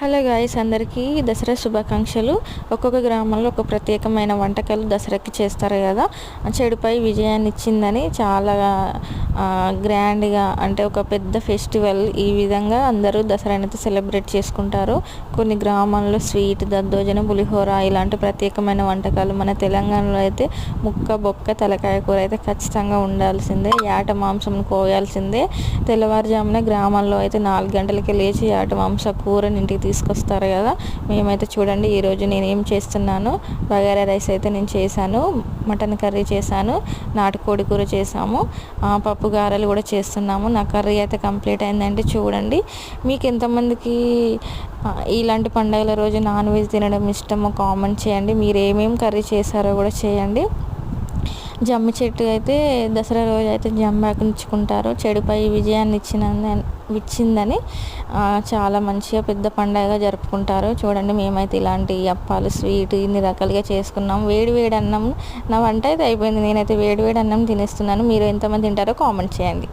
Hello guys అందరికీ దసరా శుభాకాంక్షలు. ఒక్కొక్క గ్రామంలో ఒక ప్రత్యేకమైన వంటకాలు దసరాకి చేస్తారు కదా. చెడుపై విజయాన్ని ఇచ్చిందని చాలా గ్రాండ్గా అంటే ఒక పెద్ద ఫెస్టివల్ ఈ విధంగా అందరూ దసరాని అయితే సెలబ్రేట్ చేసుకుంటారు. కొన్ని గ్రామాల్లో స్వీట్ దద్దోజనం పులిహోర ఇలాంటి ప్రత్యేకమైన వంటకాలు మన తెలంగాణలో అయితే ముక్క బొక్క తలకాయ కూర అయితే ఖచ్చితంగా ఉండాల్సిందే. యాట మాంసం కోయాల్సిందే. తెల్లవారుజామున గ్రామాల్లో అయితే నాలుగు గంటలకి లేచి యాట మాంస కూరని ఇంటికి తీసుకొస్తారు కదా. మేమైతే చూడండి ఈరోజు నేను ఏం చేస్తున్నాను? బగారా రైస్ అయితే నేను చేశాను మటన్ కర్రీ చేశాను నాటుకోడి కూర చేసాము పప్పు గారెలు కూడా చేస్తున్నాము. నా కర్రీ అయితే కంప్లీట్ అయిందంటే చూడండి. మీకు ఎంతమందికి ఇలాంటి పండుగల రోజు నాన్ వెజ్ తినడం ఇష్టమో కామెంట్ చేయండి. మీరు ఏమేమి కర్రీ చేశారో కూడా చేయండి. జమ్మి చెట్టు అయితే దసరా రోజు అయితే జమ్మాకుంచుకుంటారు చెడుపై విజయాన్ని ఇచ్చిన ఇచ్చిందని చాలా మంచిగా పెద్ద పండగగా జరుపుకుంటారు. చూడండి మేమైతే ఇలాంటి అప్పాలు స్వీట్ ఇన్ని రకాలుగా చేసుకున్నాం. వేడి వేడి అన్నం నా వంట అయితే అయిపోయింది. నేనైతే వేడి వేడి అన్నం తినేస్తున్నాను. మీరు ఎంతమంది తింటారో కామెంట్ చేయండి.